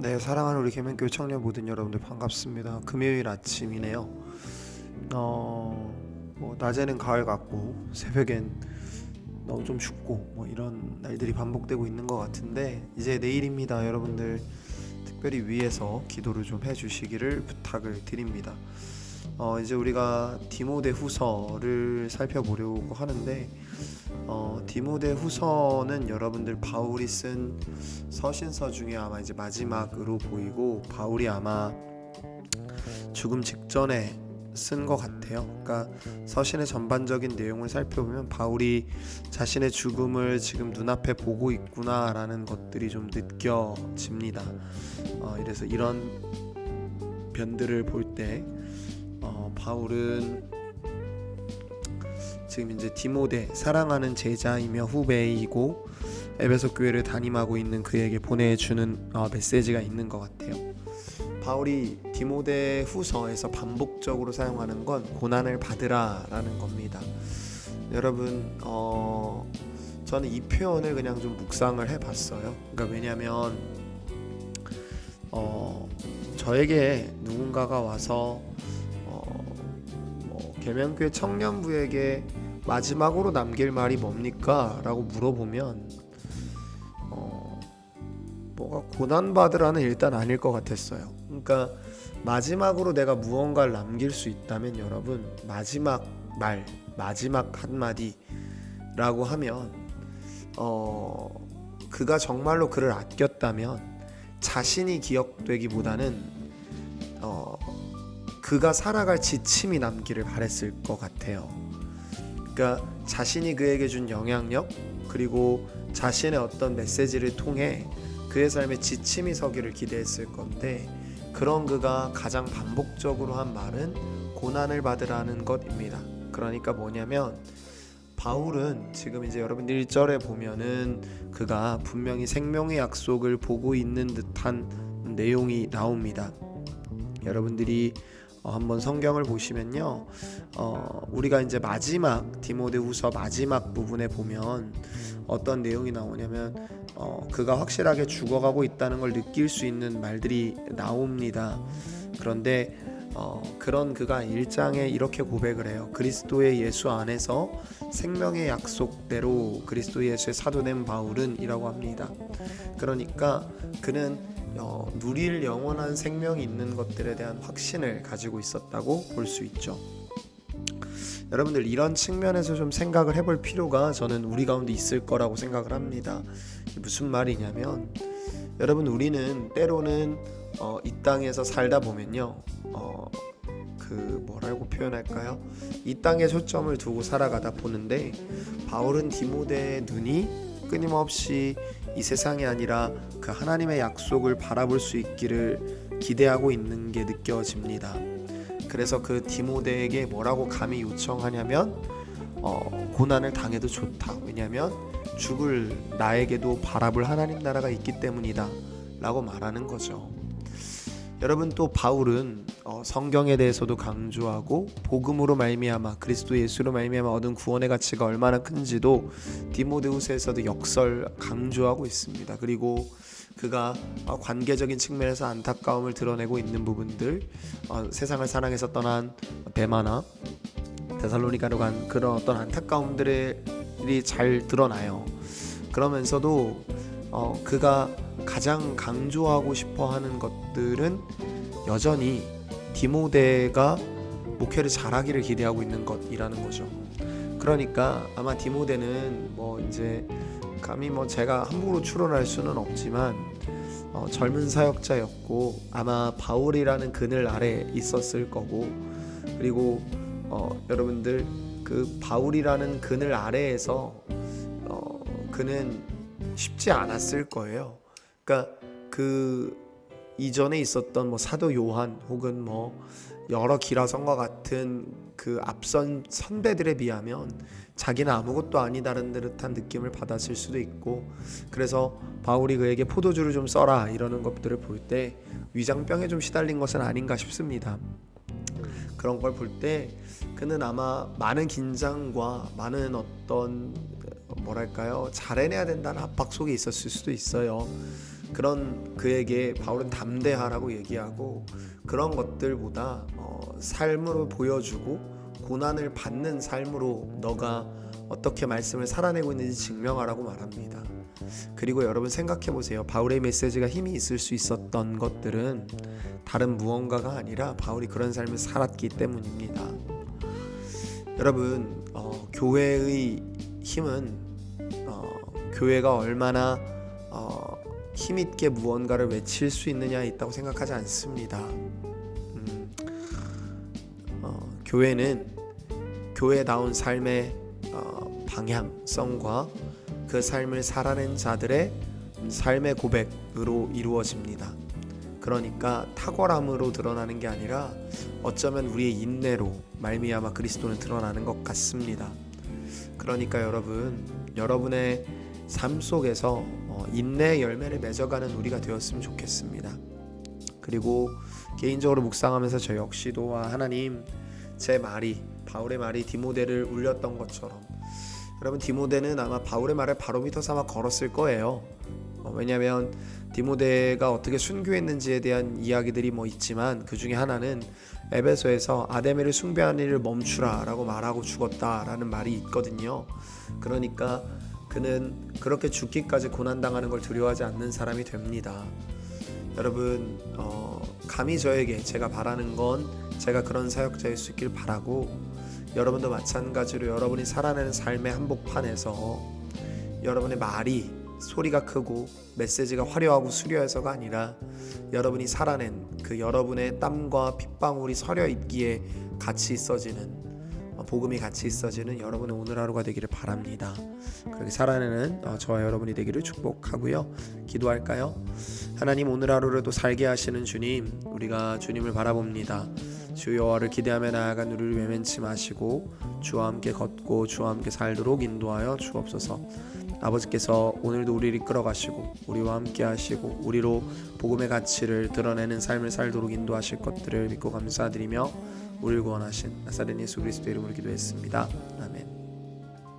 네, 사랑하는 우리 계명교회 청년 모든 여러분들 반갑습니다. 금요일 아침이네요. 어, 뭐 낮에는 가을 같고 새벽엔 너무 좀 춥고 뭐 이런 날들이 반복되고 있는 것 같은데 이제 내일입니다, 여러분들. 특별히 위에서 기도를 좀 해주시기를 부탁을 드립니다. 어, 이제 우리가 디모데 후서를 살펴보려고 하는데 어, 디모데 후서는 여러분들 바울이 쓴 서신서 중에 아마 이제 마지막으로 보이고 바울이 아마 죽음 직전에 쓴 것 같아요. 그러니까 서신의 전반적인 내용을 살펴보면 바울이 자신의 죽음을 지금 눈앞에 보고 있구나라는 것들이 좀 느껴집니다. 어, 이래서 이런 변들을 볼때 어, 바울은 지금 이제 디모데 사랑하는 제자이며 후배이고 에베소 교회를 담임하고 있는 그에게 보내주는 어, 메시지가 있는 것 같아요. 바울이 디모데 후서에서 반복적으로 사용하는 건 고난을 받으라라는 겁니다. 여러분, 어, 저는 이 표현을 그냥 좀 묵상을 해봤어요. 그러니까 왜냐하면 어, 저에게 누군가가 와서 어, 뭐 계명교회 청년부에게 마지막으로 남길 말이 뭡니까? 라고 물어보면 어, 뭐가 고난받으라는 일단 아닐 것 같았어요. 그러니까 마지막으로 내가 무언가를 남길 수 있다면 여러분 마지막 말, 마지막 한마디라고 하면 어, 그가 정말로 그를 아꼈다면 자신이 기억되기보다는 어, 그가 살아갈 지침이 남기를 바랬을 것 같아요. 그러니까 자신이 그에게 준 영향력 그리고 자신의 어떤 메시지를 통해 그의 삶에 지침이 서기를 기대했을 건데 그런 그가 가장 반복적으로 한 말은 고난을 받으라는 것입니다. 그러니까 뭐냐면 바울은 지금 이제 여러분들 1절에 보면은 그가 분명히 생명의 약속을 보고 있는 듯한 내용이 나옵니다. 여러분들이 어, 한번 성경을 보시면요, 어, 우리가 이제 마지막 디모데후서 마지막 부분에 보면 어떤 내용이 나오냐면 어, 그가 확실하게 죽어가고 있다는 걸 느낄 수 있는 말들이 나옵니다. 그런데 어, 그런 그가 일장에 이렇게 고백을 해요. 그리스도의 예수 안에서 생명의 약속대로 그리스도 예수의 사도된 바울은이라고 합니다. 그러니까 그는 어, 누릴 영원한 생명이 있는 것들에 대한 확신을 가지고 있었다고 볼 수 있죠. 여러분들 이런 측면에서 좀 생각을 해볼 필요가 저는 우리 가운데 있을 거라고 생각을 합니다. 무슨 말이냐면 여러분 우리는 때로는 어, 이 땅에서 살다 보면요, 어, 그 뭐라고 표현할까요? 이 땅에 초점을 두고 살아가다 보는데 바울은 디모데의 눈이 끊임없이 이 세상이 아니라 그 하나님의 약속을 바라볼 수 있기를 기대하고 있는 게 느껴집니다. 그래서 그 디모데에게 뭐라고 감히 요청하냐면 어, 고난을 당해도 좋다. 왜냐하면 죽을 나에게도 바라볼 하나님 나라가 있기 때문이다. 라고 말하는 거죠. 여러분 또 바울은 어, 성경에 대해서도 강조하고 복음으로 말미암아 그리스도 예수로 말미암아 얻은 구원의 가치가 얼마나 큰지도 디모데후서에서도 역설 강조하고 있습니다. 그리고 그가 어, 관계적인 측면에서 안타까움을 드러내고 있는 부분들 어, 세상을 사랑해서 떠난 데마나 데살로니가로 간 그런 어떤 안타까움들이 잘 드러나요. 그러면서도 어, 그가 가장 강조하고 싶어 하는 것들은 여전히 디모데가 목회를 잘하기를 기대하고 있는 것이라는 거죠. 그러니까 아마 디모데는 뭐 이제 감히 뭐 제가 함부로 추론할 수는 없지만 어, 젊은 사역자였고 아마 바울이라는 그늘 아래 있었을 거고 그리고 어, 여러분들 그 바울이라는 그늘 아래에서 어, 그는 쉽지 않았을 거예요. 그러니까 그 이전에 있었던 뭐 사도 요한 혹은 뭐 여러 기라성과 같은 그 앞선 선배들에 비하면 자기는 아무것도 아니다는 듯한 느낌을 받았을 수도 있고 그래서 바울이 그에게 포도주를 좀 써라 이러는 것들을 볼 때 위장병에 좀 시달린 것은 아닌가 싶습니다. 그런 걸 볼 때 그는 아마 많은 긴장과 많은 어떤 뭐랄까요 잘 해내야 된다는 압박 속에 있었을 수도 있어요. 그런 그에게 바울은 담대하라고 얘기하고 그런 것들보다 어, 삶으로 보여주고 고난을 받는 삶으로 너가 어떻게 말씀을 살아내고 있는지 증명하라고 말합니다. 그리고 여러분 생각해 보세요. 바울의 메시지가 힘이 있을 수 있었던 것들은 다른 무언가가 아니라 바울이 그런 삶을 살았기 때문입니다. 여러분 어, 교회의 힘은 어, 교회가 얼마나 어, 힘있게 무언가를 외칠 수 있느냐에 있다고 생각하지 않습니다. 음, 어, 교회는 교회다운 삶의 어, 방향성과 그 삶을 살아낸 자들의 삶의 고백으로 이루어집니다. 그러니까 탁월함으로 드러나는 게 아니라 어쩌면 우리의 인내로 말미암아 그리스도는 드러나는 것 같습니다. 그러니까 여러분, 여러분의 삶 속에서 어, 인내의 열매를 맺어가는 우리가 되었으면 좋겠습니다. 그리고 개인적으로 묵상하면서 저 역시도 아, 하나님 제 말이 바울의 말이 디모데를 울렸던 것처럼 여러분 디모데는 아마 바울의 말을 바로미터 삼아 걸었을 거예요. 어, 왜냐하면 디모데가 어떻게 순교했는지에 대한 이야기들이 뭐 있지만 그 중에 하나는 에베소에서 아데메를 숭배하는 일을 멈추라라고 말하고 죽었다라는 말이 있거든요. 그러니까 그는 그렇게 죽기까지 고난 당하는 걸 두려워하지 않는 사람이 됩니다. 여러분 어, 감히 저에게 제가 바라는 건 제가 그런 사역자일 수 있길 바라고 여러분도 마찬가지로 여러분이 살아내는 삶의 한복판에서 여러분의 말이 소리가 크고 메시지가 화려하고 수려해서가 아니라 여러분이 살아낸 그 여러분의 땀과 핏방울이 서려 있기에 같이 어, 복음이 같이 있어지는 여러분의 오늘 하루가 되기를 바랍니다. 그렇게 살아내는 어, 저와 여러분이 되기를 축복하고요. 기도할까요? 하나님 오늘 하루를 또 살게 하시는 주님, 우리가 주님을 바라봅니다. 주 여호와를 기대하며 나아간 우리를 외면치 마시고 주와 함께 걷고 주와 함께 살도록 인도하여 주옵소서. 아버지께서 오늘도 우리를 이끌어 가시고 우리와 함께 하시고 우리로 복음의 가치를 드러내는 삶을 살도록 인도하실 것들을 믿고 감사드리며 우리를 구원하신 나사렛 예수 그리스도 이름으로 기도했습니다. 아멘.